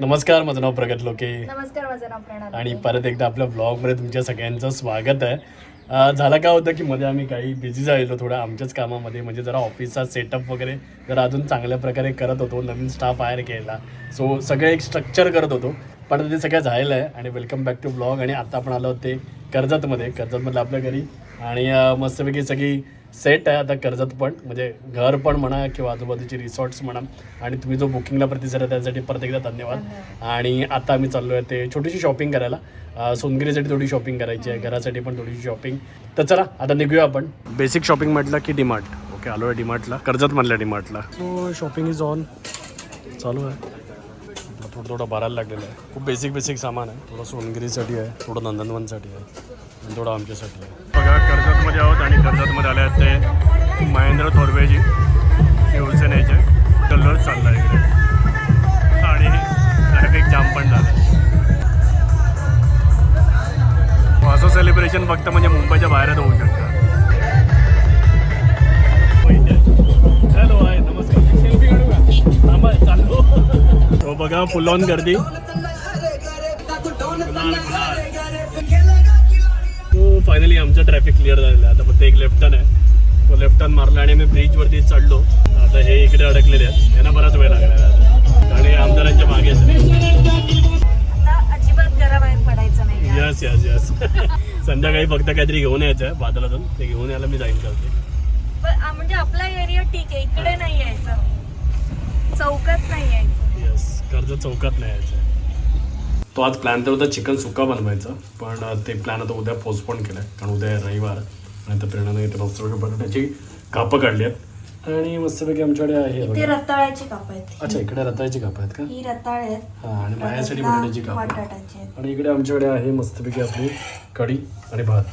नमस्कार माझं नाव प्रगत लोके. नमस्कार माझं नाव प्रणाली आणि परत एकदा आपल्या ब्लॉगमध्ये तुमच्या सगळ्यांचं स्वागत आहे. झालं काय होतं की मध्ये आम्ही काही बिझी झालेलो थोडं आमच्याच कामामध्ये म्हणजे जरा ऑफिसचा सेटअप वगैरे जरा अजून चांगल्या प्रकारे करत होतो नवीन स्टाफ हायर केला. सो सगळं एक स्ट्रक्चर करत होतो. पण ते सगळं झालेलं आहे आणि वेलकम बॅक टू ब्लॉग आणि आता आपण आलो ते कर्जतमध्ये. कर्जतमधलं आपल्या घरी आणि मस्तपैकी सगळी सेट आहे आता कर्जत पण म्हणजे घर पण म्हणा किंवा आजूबाजूचे रिसॉर्ट्स म्हणा. आणि तुम्ही जो बुकिंगला प्रतिसाद आहे त्यासाठी परत एकदा धन्यवाद. आणि आता आम्ही चाललो आहे ते छोटीशी शॉपिंग करायला. सोनगिरीसाठी थोडी शॉपिंग करायची आहे घरासाठी पण थोडीशी शॉपिंग तर चला आता निघूया आपण. बेसिक शॉपिंग म्हटलं की डीमार्ट ओके आलो आहे डीमार्टला कर्जतमधल्या डीमार्टला सो शॉपिंग इज ऑन चालू आहे. थोडं थोडं भरायला लागलेलं आहे. खूप बेसिक बेसिक सामान आहे. थोडं सोनगिरीसाठी आहे थोडं नंदनवनसाठी आहे. आणि थोडं आमच्यासाठी आहे. कर्जतमध्ये आहोत आणि कर्जतमध्ये आले आहेत ते महेंद्र थोरवेजी शिवसेनेचे. कलर चालला आहे इकडे. आणि ट्रॅफिक जाम पण झालं. असं सेलिब्रेशन फक्त म्हणजे मुंबईच्या बाहेरच होऊ शकतं. हॅलो आहे नमस्कार. सेल्फी काढू का थांबा चाललो. तो बघा फुल ऑन गर्दी. आमचं ट्रॅफिक क्लिअर झालेलं आहे. आता फक्त एक लेफ्ट टर्न आहे. तो लेफ्ट टर्न मारला आणि आम्ही ब्रिजवरती चढलो. आता हे इकडे अडकलेले आहेत. त्यांना बराच वेळ लागलेला आहे आणि आमदारांच्या मागे आता अजिबात घराबाहेर पडायचं नाही यस यस यस संध्याकाळी फक्त काहीतरी घेऊन यायचं आहे बाजारातून ते घेऊन यायला मी जाईन करते म्हणजे आपला एरिया ठीक आहे. इकडे नाही यायचं. चौकात नाही यायचं. येस कर्ज चौकात नाही यायचं तो आज प्लॅन तर होता चिकन सुक्का बनवायचा पण ते प्लॅन आता उद्या पोस्टपोन केलं आहे कारण उद्या रविवार. आणि त्या प्रेरणाने इथे मस्तपैकी बटाट्याची कापं काढली आहेत. आणि मस्तपैकी आमच्याकडे आहे. रताळ्याची काप आहेत. अच्छा इकडे रताळ्याची कापं आहेत का? ही रताळ आहेत. हां आणि माझ्यासाठी बटाट्याची कापं आणि इकडे आमच्याकडे आहे मस्तपैकी आपली कढी आणि भात.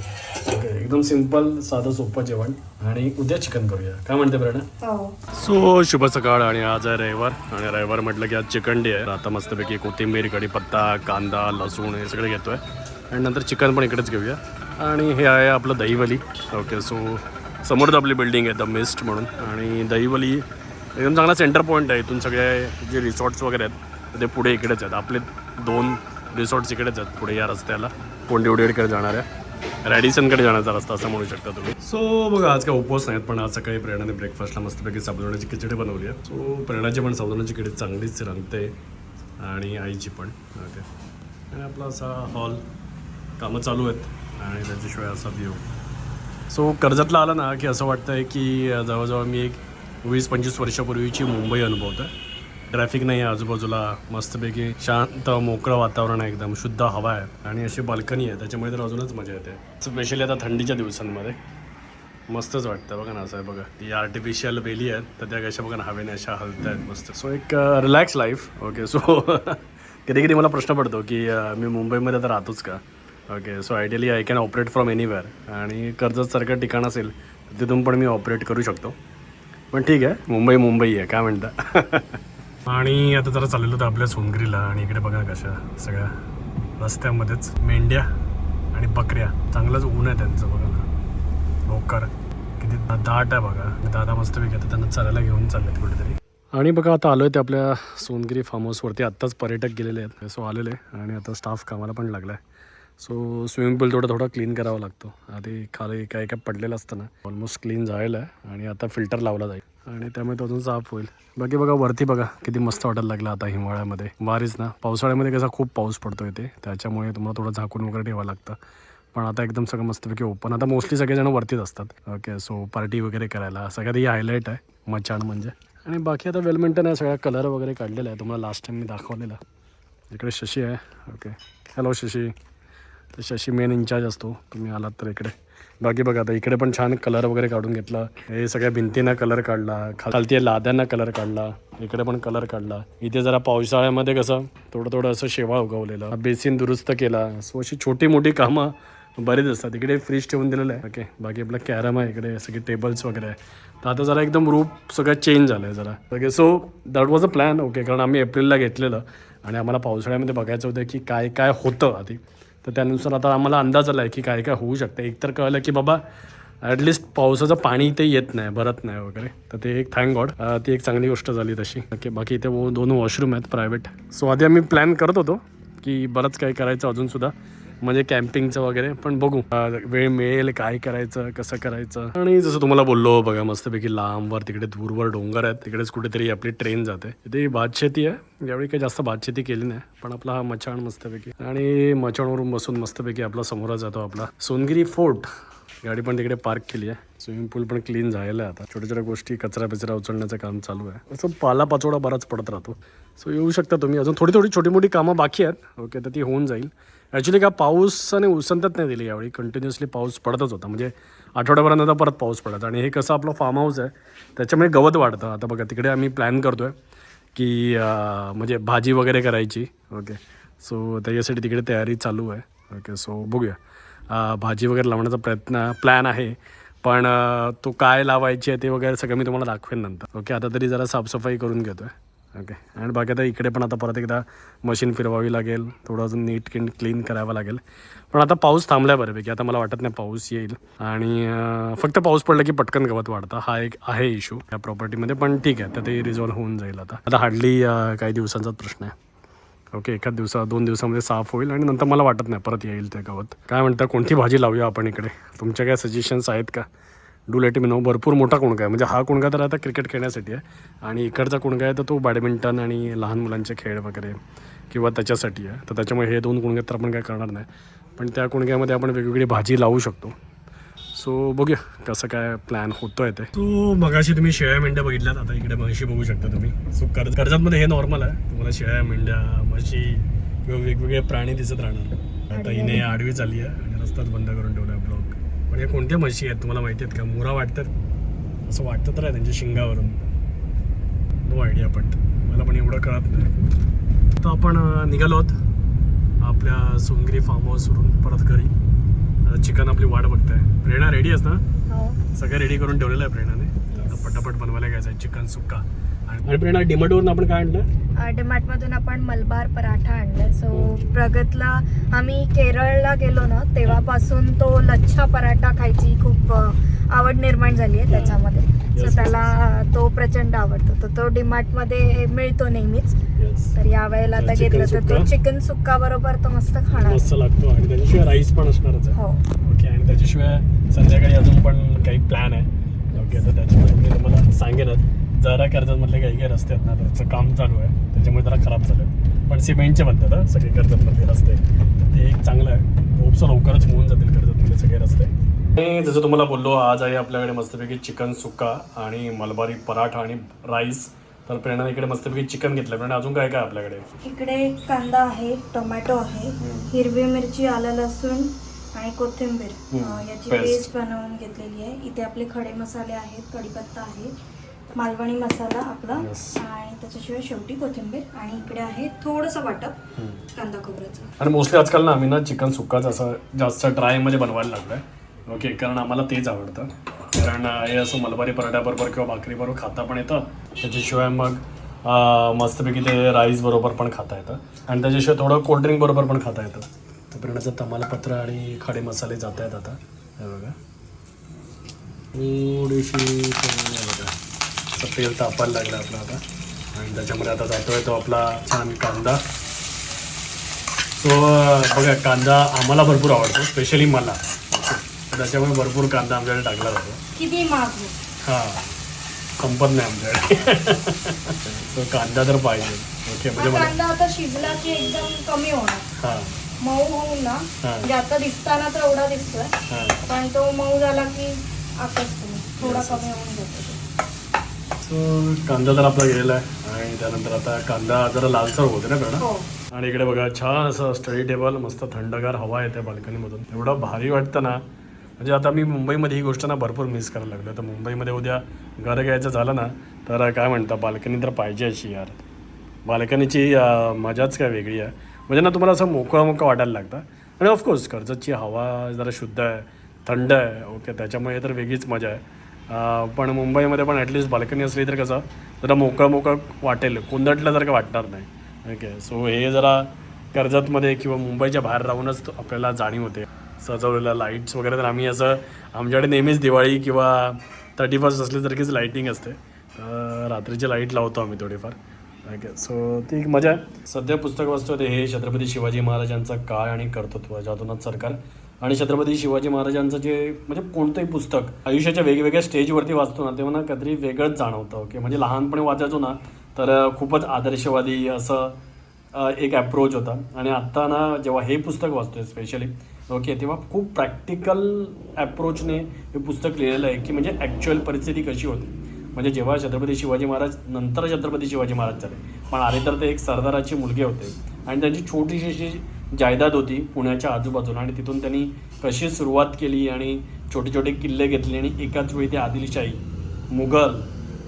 ओके. एकदम सिंपल साधं सोपं जेवण. आणि उद्या चिकन करूया. काय म्हणते प्रेरणा हो. सो शुभ सकाळ आणि आज आहे रविवार. आणि रविवार म्हटलं की आज चिकन डे आहे. आता मस्तपैकी कोथिंबीर कढीपत्ता कांदा लसूण हे सगळं घेतोय. आणि नंतर चिकन पण इकडेच घेऊया. आणि हे आहे आपलं दहीवली. ओके सो समोरच आपली बिल्डिंग आहे द मिस्ट म्हणून. आणि दहीवली एकदम चांगला सेंटर पॉईंट आहे. इथून सगळे जे रिसॉर्ट्स वगैरे आहेत ते पुढे इकडेच आहेत. आपले दोन रिसॉर्ट्स इकडेच आहेत पुढे या रस्त्याला. पोंडिवडेकडे जाणाऱ्या रॅडिसनकडे जाण्याचा रस्ता असं म्हणू शकता तुम्ही. सो बघा आज काय उपवास नाहीत पण आज सकाळी प्रेरणाने ब्रेकफास्टला मस्तपैकी साबुदाण्याची खिचडी बनवली आहे. सो प्रेरणाची पण साबुदाण्याची खिचडी चांगलीच रंगते आणि आईची पण. ओके आणि आपला असा हॉल कामं चालू आहेत आणि त्याच्याशिवाय असा व्ह्यू सो कर्जतला आला ना की असं वाटतं आहे की जवळजवळ मी एक वीस पंचवीस वर्षापूर्वीची मुंबई अनुभवतोय. ट्रॅफिक नाही आहे आजूबाजूला मस्तपैकी शांत मोकळं वातावरण आहे एकदम शुद्ध हवा आहे आणि अशी बाल्कनी आहे त्याच्यामुळे तर अजूनच मजा येते. स्पेशली आता थंडीच्या दिवसांमध्ये. मस्तच वाटतं बघा ना असं आहे बघा. ती आर्टिफिशियल वेली आहेत तर त्या कशा बघा ना हवेने अशा हलत आहेत मस्त. सो एक रिलॅक्स लाईफ ओके सो कधी कधी मला प्रश्न पडतो की मी मुंबईमध्ये तर राहतोच का? Okay so ideally I can operate from anywhere आणि कर्जतसारखं ठिकाण असेल तिथून पण मी ऑपरेट करू शकतो. पण ठीक आहे मुंबई मुंबई आहे काय म्हणता? आणि आता जरा चाललेलो होतं आपल्या सोनगिरीला आणि इकडे बघा कशा सगळ्या रस्त्यामध्येच मेंढ्या आणि बकऱ्या. चांगलंच ऊन आहे त्यांचं बघा ना. डोकर किती दाट आहे बघा. दादा मस्तपैकी आता त्यांना चालायला घेऊन चाललेत कुठेतरी. आणि बघा आता आलोय ते आपल्या सोनगिरी फार्म हाऊसवरती आत्ताच पर्यटक गेलेले आहेत. सो आलेले आणि आता स्टाफ कामाला पण लागला आहे सो स्विमिंग पूल थोडं थोडं क्लीन करावा लागतो. आधी खाली काय काय पडलेलं असतं ना. ऑलमोस्ट क्लीन झालेलं आहे. आणि आता फिल्टर लावला जाईल. आणि त्यामुळे तो अजून साफ होईल. बाकी बघा वरती बघा किती मस्त वाटायला लागलं आता हिवाळ्यामध्ये. वारीच ना. पावसाळ्यामध्ये कसा खूप पाऊस पडतो इथे. त्याच्यामुळे तुम्हाला थोडं झाकून वगैरे ठेवावं लागतं. पण आता एकदम सगळं मस्तपैकी ओपन आता मोस्टली सगळेजण वरतीच असतात. ओके सो पार्टी वगैरे करायला. सगळ्यात ही हायलाईट आहे. मचाण म्हणजे. आणि बाकी आता वेलमेंटन आहे. सगळ्या कलर वगैरे काढलेला आहे. तुम्हाला लास्ट टाइम मी दाखवलेला. इकडे शशी आहे. Okay hello Shashi. तर शशी मेन इन्चार्ज असतो. तुम्ही आलात तर इकडे. बाकी बघा आता इकडे पण छान कलर वगैरे काढून घेतला. हे सगळ्या भिंतींना कलर काढला. खालती लाद्यांना कलर काढला. इकडे पण कलर काढला. इथे जरा पावसाळ्यामध्ये कसं थोडं थोडं असं शेवाळ उगवलेलं. बेसिन दुरुस्त केला. सो अशी छोटी मोठी कामं बरीच असतात. इकडे फ्रीज ठेवून दिलेलं आहे. ओके बाकी आपलं कॅरम आहे इकडे. सगळे टेबल्स वगैरे आहे. तर आता जरा एकदम रूप सगळं चेंज झालं आहे जरा. Okay so that was a plan okay कारण आम्ही एप्रिलला घेतलेलं. आणि आम्हाला पावसाळ्यामध्ये बघायचं होतं की काय काय होतं आधी. तर त्यानुसार आता आम्हाला अंदाज आला आहे की काय काय होऊ शकतं. एकतर कळलं की बाबा ॲटलिस्ट पावसाचं पाणी इथे येत नाही भरत नाही वगैरे. तर ते एक थँक गॉड ती एक चांगली गोष्ट झाली तशी. ओके बाकी इथे वो- दोन वॉशरूम आहेत प्रायव्हेट सो आधी आम्ही प्लॅन करत होतो की बरंच काही करायचं अजूनसुद्धा म्हणजे कॅम्पिंगचं वगैरे पण बघू. वेळ मिळेल काय करायचं कसं करायचं. आणि जसं तुम्हाला बोललो बघा मस्तपैकी लांबवर तिकडे दूरवर डोंगर आहेत. तिकडेच कुठेतरी आपली ट्रेन जाते. इथे भातशेती आहे. यावेळी काही जास्त भातशेती केली नाही पण आपला हा मचाण मस्तपैकी. आणि मचाणवरून बसून मस्तपैकी आपला समोर जातो आपला. सोनगिरी फोर्ट गाडी पण तिकडे पार्क केली आहे. स्विमिंग पूल पण क्लीन झालेलं आहे आता. छोट्या छोट्या गोष्टी कचरा बिचरा उचलण्याचं काम चालू आहे. असं पाला पाचोडा बराच पडत राहतो. सो येऊ शकता तुम्ही. अजून थोडी थोडी छोटी मोठी कामं बाकी आहेत. ओके तर ती होऊन जाईल. ॲक्च्युली का पाऊसाने उसंतच नाही दिली यावेळी. कंटिन्युअसली पाऊस पडतच होता. म्हणजे आठवड्यापर्यंत परत पाऊस पडत. आणि हे कसं आपलं फार्म हाऊस आहे त्याच्यामुळे गवत वाढतं. आता बघा तिकडे आम्ही प्लॅन करतो आहे की म्हणजे भाजी वगैरे करायची. ओके सो त्याच्यासाठी तिकडे तयारी चालू आहे. ओके सो बघूया. भाजी वगैरे लावण्याचा प्रयत्न प्लॅन आहे. पण तो काय लावायची आहे ते वगैरे सगळं मी तुम्हाला दाखवेन नंतर. ओके आता तरी जरा साफसफाई करून घेतो आहे ओके आणि बाकी आता इकडे पण आता परत एकदा मशीन फिरवावी लागेल. थोडं अजून नीट किंड क्लीन करावं लागेल. पण आता पाऊस थांबला आहे बऱ्यापैकी. आता मला वाटत नाही पाऊस येईल. आणि फक्त पाऊस पडला की पटकन गवत वाढतं. हा एक आहे इशू या प्रॉपर्टीमध्ये पण ठीक आहे. तर ते रिझॉल्व्ह होऊन जाईल आता. आता हार्डली काही दिवसांचाच प्रश्न आहे. ओके एखाद दिवसा दोन दिवसामध्ये साफ होईल आणि नंतर मला वाटत नाही परत येईल ते गवत. काय म्हणता? कोणती भाजी लावूया आपण इकडे? तुमच्या काय सजेशन्स आहेत का? डू लेट मी नो भरपूर मोठा कुणगा आहे. म्हणजे हा कुणगा तर आता क्रिकेट खेळण्यासाठी आहे. आणि इकडचा कुणगा आहे तर तो बॅडमिंटन आणि लहान मुलांचे खेळ वगैरे किंवा त्याच्यासाठी आहे. तर त्याच्यामुळे हे दोन कुणगे तर आपण काय करणार नाही. पण त्या कुणग्यामध्ये आपण वेगवेगळी भाजी लावू शकतो. सो बघूया कसं काय प्लॅन होतोय ते. तो मगाशी तुम्ही शेळ्या मेंढ्या बघितल्यात. आता इकडे म्हशी बघू शकता तुम्ही. सो कर्ज कर्जतमध्ये हे नॉर्मल आहे. तुम्हाला शेळ्या मेंढ्या म्हशी किंवा वेगवेगळे प्राणी दिसत राहणार. आता हिने आडवी चालली आहे आणि रस्ताच बंद करून ठेवला आहे ब्लॉक पण या कोणत्या म्हशी आहेत तुम्हाला माहिती आहेत का? मोरा वाटतात. असं वाटतं तर आहे त्यांच्या शिंगावरून. नो आयडिया पण मला पण एवढं कळत नाही. तर आपण निघालो आहोत. आपल्या सोनगिरी फार्म हाऊसवरून परत घरी. आता चिकन आपली वाट बघताय. प्रेरणा रेडी आहेस ना? हो. सगळं रेडी करून ठेवलेलं आहे प्रेरणाने. आता पटापट बनवायला घ्यायचं आहे. चिकन सुक्का. आणि प्रेरणा डिमाटवरून आपण काय आणलं? डिमार्ट मधून आपण मलबार पराठा आणलाय सो प्रगतला आम्ही केरळला गेलो ना तेव्हापासून तो लच्छा पराठा खायची खूप अ, आवड निर्माण झाली आहे त्याच्यामध्ये. Yes, सो yes, त्याला तो प्रचंड आवडतो. तर तो डिमार्टमध्ये मिळतो नेहमीच. तर या वेळेला आता चिकन घेतलं तर सुक्का? तो चिकन सुक्का बरोबर तो मस्त खाणार. मस्त लागतो. आणि त्याच्याशिवाय राईस पण असणारच आहे. हो. ओके आणि त्याच्याशिवाय संध्याकाळी अजून पण काही प्लॅन आहे. ओके तर त्याच्यामुळे मी तुम्हाला सांगेनच. जरा कर्जतमधले काही काही रस्ते आहेत ना त्याचं काम चालू आहे. त्याच्यामुळे जरा खराब झालं. आहे पण सिमेंटचे बनतात हा सगळे कर्जतमधले रस्ते. तर ते एक चांगलं आहे. खूपसं लवकरच होऊन जातील कर्जतमधले सगळे रस्ते. आणि जसं तुम्हाला बोललो आज आहे आपल्याकडे मस्तपैकी चिकन सुक्का आणि मलबारी पराठा आणि राईस. तर प्रेरणा इकडे मस्तपैकी चिकन घेतलं. प्रेरणा अजून काय काय आपल्याकडे? इकडे कांदा आहे टोमॅटो आहे हिरवी मिरची आलं लसूण आणि कोथिंबीर. याची. पेस्ट बनवून घेतलेली आहे. इथे आपले खडे मसाले आहेत कढीपत्ता आहे. मालवणी मसाला आपला. आणि त्याच्याशिवाय शेवटी कोथिंबीर आणि इकडे आहे थोडंसं वाटप कांदा खोबऱ्याचं. आणि मोस्टली आजकाल ना आम्ही ना चिकन सुक्काच असं जास्त ड्रायमध्ये बनवायला लागलो आहे ओके कारण आम्हाला तेच आवडतं. कारण हे असं मलबारी पराठ्याबरोबर किंवा भाकरीबरोबर खाता पण येतं. त्याच्याशिवाय मग मस्तपैकी ते राईस बरोबर पण खाता येतं. आणि त्याच्याशिवाय थोडं कोल्ड्रिंक बरोबर पण खाता येतं. तर प्रेरणाचं तमालपत्र आणि खडे मसाले जात आहेत आता. हे बघा. थोडीशी बघा. असं तेल तापायला लागलं आपलं आता. आणि त्याच्यामध्ये आता जातोय तो आपला छान कांदा. सो बघा कांदा आम्हाला भरपूर आवडतो स्पेशली मला. त्याच्यामुळे भरपूर कांदा आमच्याकडे टाकला जातो. हो. हां संपत नाही आमच्याकडे. तो कांदा तर पाहिजे. ओके म्हणजे कांदा आता शिजला की एकदम कमी होणार. हां. मऊ होऊन ना. म्हणजे आता दिसताना तर एवढा दिसतोय पण तो मऊ झाला की आकसतो थोडा कमी होऊन जातो. कांदा तर आपला गेलेला आहे. आणि त्यानंतर आता कांदा जरा लालसर होते ना मॅडम हो. आणि इकडे बघा छान असं स्टडी टेबल मस्त थंडगार हवा येते बाल्कनीमधून. एवढं भारी वाटतं ना. म्हणजे आता मी मुंबईमध्ये ही गोष्ट ना भरपूर मिस करायला लागलो. तर मुंबईमध्ये उद्या घर घ्यायचं झालं ना तर काय म्हणता बाल्कनी तर पाहिजे अशी यार. बाल्कनीची मजाच काय वेगळी आहे. म्हणजे ना तुम्हाला असं मोकळं मोकळं वाटायला लागतं. आणि ऑफकोर्स कर्जतची हवा जरा शुद्ध आहे थंड आहे. ओके त्याच्यामुळे तर वेगळीच मजा आहे. पण मुंबईमध्ये पण ॲटलिस्ट बाल्कनी असली तर कसं जरा मोकळं मोकळं वाटेल. कोंदटल्यासारखं वाटणार नाही. ओके सो हे जरा कर्जतमध्ये किंवा मुंबईच्या बाहेर राहूनच आपल्याला जाणीव होते. सजवलेल्या लाईट्स वगैरे तर आम्ही असं आमच्याकडे नेहमीच दिवाळी किंवा थर्टी फर्स्ट असल्यासारखीच लाईटिंग असते. तर रात्रीची लाइट लावतो आम्ही थोडीफार. ओके सो ती एक मजा आहे. सध्या पुस्तक वाचतो ते हे छत्रपती शिवाजी महाराजांचा काळ आणि कर्तृत्व ज्यातूनच सरकार आणि छत्रपती शिवाजी महाराजांचं जे म्हणजे कोणतंही पुस्तक आयुष्याच्या वेगवेगळ्या स्टेजवरती वाचतो ना तेव्हा ना काहीतरी वेगळंच जाणवतं ओके? म्हणजे लहानपणी वाचायचो ना तर खूपच आदर्शवादी असं एक अप्रोच होता. आणि आत्ता ना जेव्हा हे पुस्तक वाचतोय स्पेशली ओके तेव्हा खूप प्रॅक्टिकल अप्रोचने हे पुस्तक लिहिलेलं आहे की म्हणजे ॲक्च्युअल परिस्थिती कशी होती. म्हणजे जेव्हा छत्रपती शिवाजी महाराज नंतर छत्रपती शिवाजी महाराज झाले. पण आले तर ते एक सरदाराची मुलगे होते. आणि त्यांची छोटीशी अशी जायदाद होती पुण्याच्या आजूबाजूला आणि तिथून त्यांनी कशी सुरुवात केली आणि छोटे छोटे किल्ले घेतले आणि एकाच वेळी ते आदिलशाही मुघल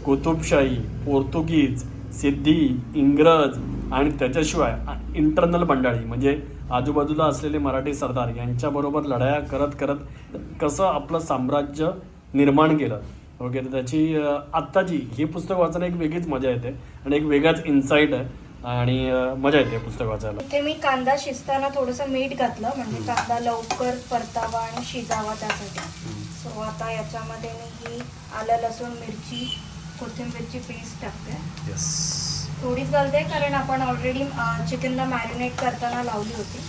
कुतुबशाही पोर्तुगीज सिद्धी इंग्रज आणि त्याच्याशिवाय इंटरनल बंडाळी म्हणजे आजूबाजूला असलेले मराठी सरदार यांच्याबरोबर लढाया करत करत कसं आपलं साम्राज्य निर्माण केलं. ओके तर त्याची आत्ताची हे पुस्तक वाचायला एक वेगळीच मजा येते आणि एक वेगळाच इन्साईट आहे. आणि मजा येते पुस्तक वाचायला. इथे मी कांदा शिजताना थोडंसं मीठ घातलं म्हणजे कांदा लवकर परतावा आणि शिजावा त्यासाठी. सो आता याच्यामध्ये मी ही आलं लसूण मिरची कोथिंबीरची पेस्ट टाकते. येस थोडीच घालते कारण आपण ऑलरेडी चिकनला मॅरिनेट करताना लावली होती.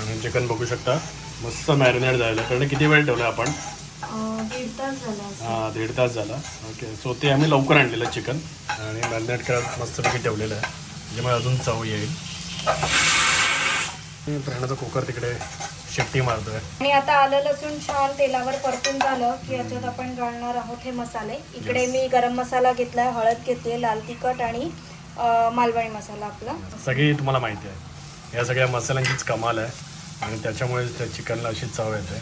आणि चिकन बघू शकता. मस्त मॅरिनेट झालेलं कारण किती वेळ ठेवलं आपण? दीड तास झाला. हा दीड तास झाला. ओके सो ते आम्ही लवकर आणलेलं चिकन आणि मॅरिनेट करत मस्तपैकी ठेवलेलं आहे. त्याच्यामुळे अजून चव येईल. प्राण्याचा कुकर तिकडे शिट्टी मारतोय. आणि आता आलं लसूण छान तेलावर परतून झालं की याच्यात आपण घालणार आहोत हे मसाले. इकडे मी गरम मसाला घेतलाय हळद घेते लाल तिखट आणि मालवणी मसाला आपला. सगळी तुम्हाला माहिती आहे. या सगळ्या मसाल्यांचीच कमाल आहे आणि त्याच्यामुळे त्या चिकनला अशी चव येते.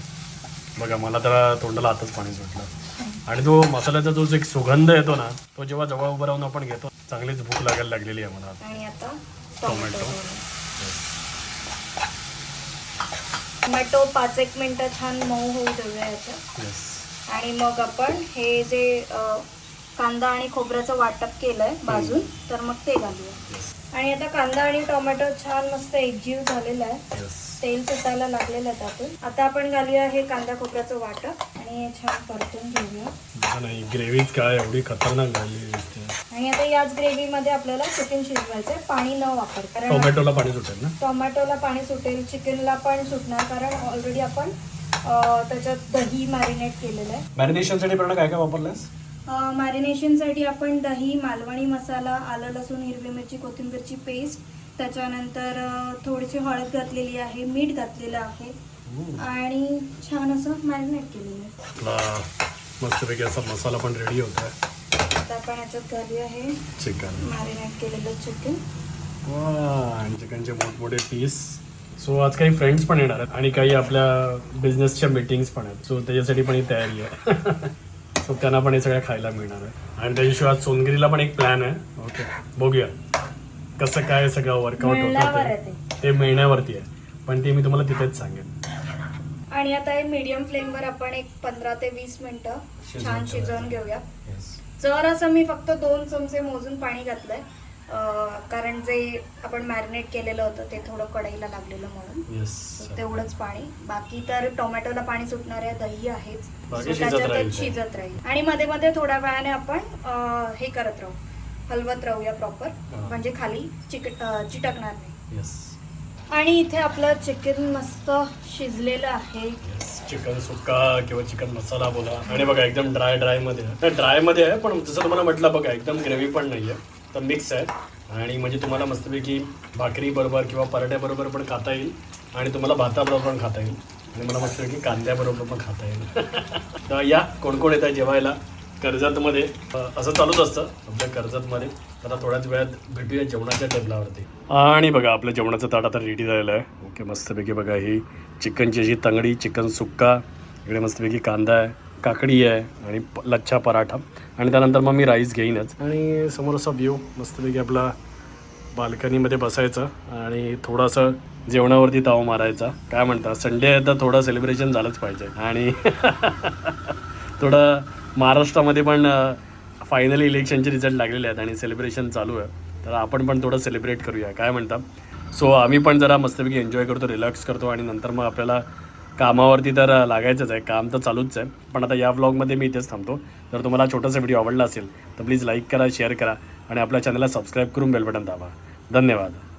बघा मला तर तोंडाला आताच पाणी सुटलं. आणि तो मसाल्याचा जो एक सुगंध येतो ना तो जेव्हा जवळ उभं राहून आपण घेतो चांगलीच भूक लागायला लागलेली आहे मला आता. आणि आता टोमॅटो. टोमॅटो पाच एक मिनिटं छान मऊ होऊ देऊया येस आणि मग आपण हे जे कांदा आणि खोबऱ्याचं वाटप केलंय बाजून तर मग ते घालूया. आणि आता कांदा आणि टोमॅटो छान मस्त एकजीव झालेला आहे. तेल सुटायला लागलेलं आहे त्यातून. आता आपण घालूया हे कांदा खोबऱ्याचं वाटप आणि हे छान परतून घेऊया. नाही काय एवढी खतरनाक झाली आणि आता याच ग्रेव्हीमध्ये आपल्याला चिकन शिजवायचं आहे पाणी न वापर. कारण टोमॅटोला पाणी सुटेल ना? टोमॅटोला पाणी सुटेल चिकनला पण सुटणार कारण ऑलरेडी आपण त्याच्यात दही मॅरिनेट केलेलं आहे. मॅरिनेशनसाठी पण काय काय वापरलंस मॅरिनेशनसाठी आपण दही मालवणी मसाला आलं लसूण हिरवी मिरची कोथिंबीरची पेस्ट त्याच्यानंतर थोडीशी हळद घातलेली आहे मीठ घातलेलं आहे. आणि छान असं मॅरिनेट केलेलं आहे. मस्तपैकी असा मसाला पण रेडी होत आहे आता आपण याच्यात घालूया हे चिकन मॅरिनेट केलेलं चिकन आणि चिकनचे मोठमोठे पीस सो आज काही फ्रेंड्स पण येणार आहेत आणि काही आपल्या बिझनेसच्या मीटिंग्स पण आहेत. सो त्याच्यासाठी पण ही तयारी आहे. सो त्यांना पण हे सगळं खायला मिळणार आहे. आणि त्याच्याशिवाय सोनगिरीला पण एक प्लॅन आहे. ओके बघूया. कसं काय सगळं वर्कआउट होतं आहे ते. मिळण्यावरती आहे. पण ते मी तुम्हाला तिथेच सांगेन. आणि आता हे मीडियम फ्लेमवर आपण एक पंधरा ते वीस मिनिटं छान. शिजवून घेऊया. जर असं मी फक्त दोन चमचे मोजून पाणी घातलंय. कारण जे आपण मॅरिनेट केलेलं होतं ते थोडं कढईला लागलेलं म्हणून. तेवढंच पाणी. बाकी तर टोमॅटोला पाणी सुटणार आहे. दही आहेच So शिजत त्याच्यातच राहील ते. शिजत राहील. आणि मध्ये मध्ये थोड्या वेळाने आपण हे करत राहू. हलवत राहूया प्रॉपर. म्हणजे खाली चिक चिटकणार नाही. आणि इथे आपलं चिकन मस्त शिजलेलं आहे. चिकन सुक्का किंवा चिकन मसाला बोला. आणि बघा एकदम ड्राय ड्रायमध्ये ड्रायमध्ये आहे पण जसं तुम्हाला म्हटलं बघा एकदम ग्रेव्ही पण नाही आहे तर मिक्स आहे. आणि म्हणजे तुम्हाला मस्तपैकी भाकरी बरोबर किंवा पराठ्याबरोबर पण खाता येईल. आणि तुम्हाला भाताबरोबर पण खाता येईल. आणि मला मस्तपैकी कांद्याबरोबर पण खाता येईल. तर या कोण कोण येत आहे जेवायला? कर्जतमध्ये. असं चालूच असतं आमच्या कर्जतमध्ये. आता थोड्याच वेळात भेटूया जेवणाच्या टेबलावरती. आणि बघा आपलं जेवणाचं ताट आता रेडी झालेलं आहे. ओके मस्तपैकी बघा ही चिकनची अशी तंगडी चिकन सुक्का इकडे मस्तपैकी कांदा आहे. काकडी आहे आणि प- लच्छा पराठा. आणि त्यानंतर मग मी राईस घेईनच. आणि समोर असा व्ह्यू मस्तपैकी आपला बाल्कनीमध्ये बसायचं आणि थोडंसं जेवणावरती ताव मारायचा. काय म्हणता संडे आहे तर थोडं सेलिब्रेशन झालंच पाहिजे. आणि थोडं महाराष्ट्रामध्ये पण फायनली इलेक्शनचे रिझल्ट लागलेले आहेत आणि सेलिब्रेशन चालू आहे. तर आपण पण थोडं सेलिब्रेट करूया. काय म्हणता सो आम्ही पण जरा मस्तपैकी एन्जॉय करतो रिलॅक्स करतो आणि नंतर मग आपल्याला कामावरती तर लागायचंच आहे. काम तर चालूच आहे. पण आता या व्लॉगमध्ये मी इथेच थांबतो. जर तुम्हाला छोटासा व्हिडिओ आवडला असेल तर प्लीज लाईक करा शेअर करा आणि आपल्या चॅनलला सबस्क्राईब करून बेल बटन दाबा. धन्यवाद.